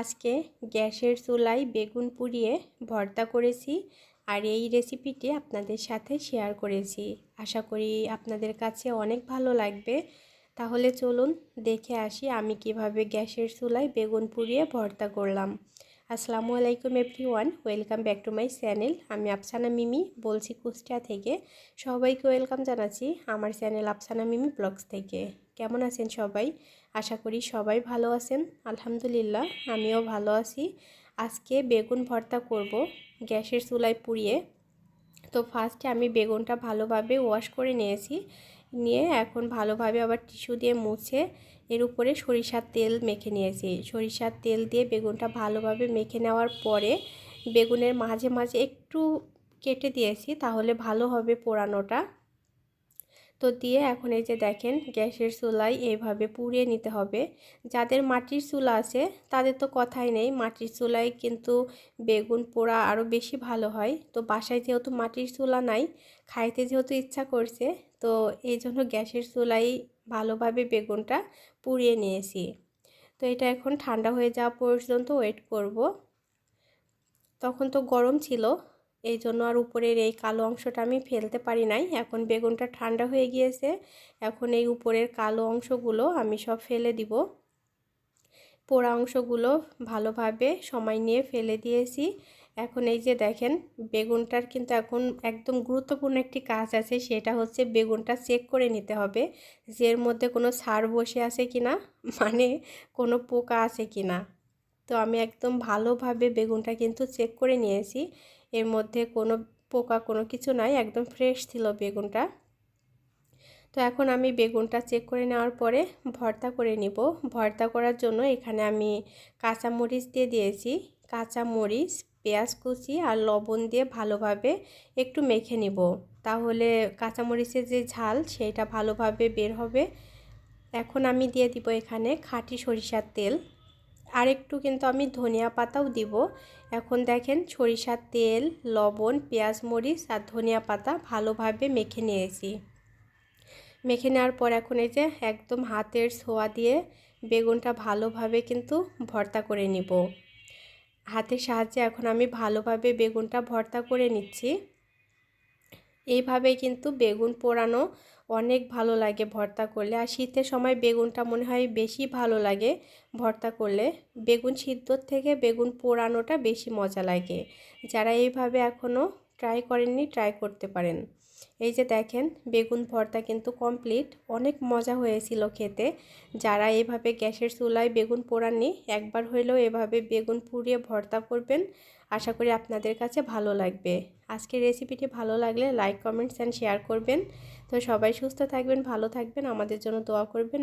আজকে গ্যাসের চুলাই বেগুন পুড়িয়ে ভর্তা করেছি আর এই রেসিপিটি আপনাদের সাথে শেয়ার করেছি। আশা করি আপনাদের কাছে অনেক ভালো লাগবে। তাহলে চলুন দেখে আসি আমি কীভাবে গ্যাসের চুলায় বেগুন পুড়িয়ে ভর্তা করলাম। আসসালামু আলাইকুম one welcome back to my channel. আমি আফসানা মিমি, বলছি কুষ্টিয়া থেকে। সবাইকে ওয়েলকাম জানাচ্ছি আমার চ্যানেল আফসানা মিমি ব্লগস থেকে। কেমন আছেন সবাই? আশা করি সবাই ভালো আছেন। আলহামদুলিল্লাহ, আমিও ভালো আছি। আজকে বেগুন ভর্তা করব গ্যাসের চুলায় পুড়িয়ে। তো ফার্স্টে আমি বেগুনটা ভালোভাবে ওয়াশ করে নিয়েছি। নিয়ে এখন ভালোভাবে আবার টিস্যু দিয়ে মুছে এর উপরে সরিষার তেল মেখে নিয়েছি। সরিষার তেল দিয়ে বেগুনটা ভালোভাবে মেখে নেওয়ার পরে বেগুনের মাঝে মাঝে একটু কেটে দিয়েছি তাহলে ভালো হবে পোড়ানোটা। তো দিয়ে এখন এই যে দেখেন গ্যাসের চুলায় এইভাবে পুড়িয়ে নিতে হবে। যাদের মাটির চুলা আছে তাদের তো কথাই নেই, মাটির চুলায় কিন্তু বেগুন পোড়া আরও বেশি ভালো হয়। তো বাসায় যেহেতু মাটির চুলা নাই, খাইতে যেহেতু ইচ্ছা করছে তো এই জন্য গ্যাসের চুলাই ভালোভাবে বেগুনটা পুড়িয়ে নিয়েছি। তো এটা এখন ঠান্ডা হয়ে যাওয়া পর্যন্ত ওয়েট করব। তখন তো গরম ছিল, এই জন্য আর উপরের এই কালো অংশটা আমি ফেলতে পারি নাই। এখন বেগুনটা ঠান্ডা হয়ে গিয়েছে, এখন এই উপরের কালো অংশগুলো আমি সব ফেলে দিব। পোড়া অংশগুলো ভালোভাবে সময় নিয়ে ফেলে দিয়েছি। এখন এই যে দেখেন, বেগুনটার কিন্তু এখন একদম গুরুত্বপূর্ণ একটি কাজ আছে, সেটা হচ্ছে বেগুনটা চেক করে নিতে হবে যে এর মধ্যে কোনো সার বসে আছে কি না মানে কোনো পোকা আছে কি না। তো আমি একদম ভালোভাবে বেগুনটা কিন্তু চেক করে নিয়েছি, এর মধ্যে কোনো পোকা কোনো কিছু নাই, একদম ফ্রেশ ছিল বেগুনটা। তো এখন আমি বেগুনটা চেক করে নেওয়ার পরে ভর্তা করে নিব। ভর্তা করার জন্য এখানে আমি কাঁচা মরিচ দিয়ে দিয়েছি কাঁচা মরিচ পেঁয়াজ কুচি আর লবণ দিয়ে ভালোভাবে একটু মেখে নিব। তাহলে কাঁচামরিচের যে ঝাল, সেটা ভালোভাবে বের হবে। এখন আমি দিয়ে দিব এখানে খাঁটি সরিষার তেল। আর একটু কিন্তু আমি ধনিয়া পাতাও দিব। এখন দেখেন সরিষার তেল, লবণ, পেঁয়াজ মরিচ আর ধনিয়া পাতা ভালোভাবে মেখে নিয়েছি। মেখে নেওয়ার পর এখন এই যে একদম হাতের ছোঁয়া দিয়ে বেগুনটা ভালোভাবে কিন্তু ভর্তা করে নিব। হাতের সাহায্যে এখন আমি ভালোভাবে বেগুনটা ভর্তা করে নিচ্ছি। এইভাবে কিন্তু বেগুন পোড়ানো অনেক ভালো লাগে ভর্তা করলে। আর শীতের সময় বেগুনটা মনে হয় বেশি ভালো লাগে ভর্তা করলে। বেগুন সিদ্ধর থেকে বেগুন পোড়ানোটা বেশি মজা লাগে। যারা এইভাবে এখনও ট্রাই করেননি ট্রাই করতে পারেন। এই যে দেখেন, বেগুন ভর্তা কিন্তু কমপ্লিট অনেক মজা হয়েছিল খেতে। যারা এভাবে গ্যাসের চুলায় বেগুন পোড়াননি, একবার হইলেও এভাবে বেগুন পুড়িয়ে ভর্তা করবেন, আশা করি আপনাদের কাছে ভালো লাগবে। আজকের রেসিপিটি ভালো লাগলে লাইক কমেন্টস অ্যান্ড শেয়ার করবেন। তো সবাই সুস্থ থাকবেন, ভালো থাকবেন। আমাদের জন্য দোয়া করবেন।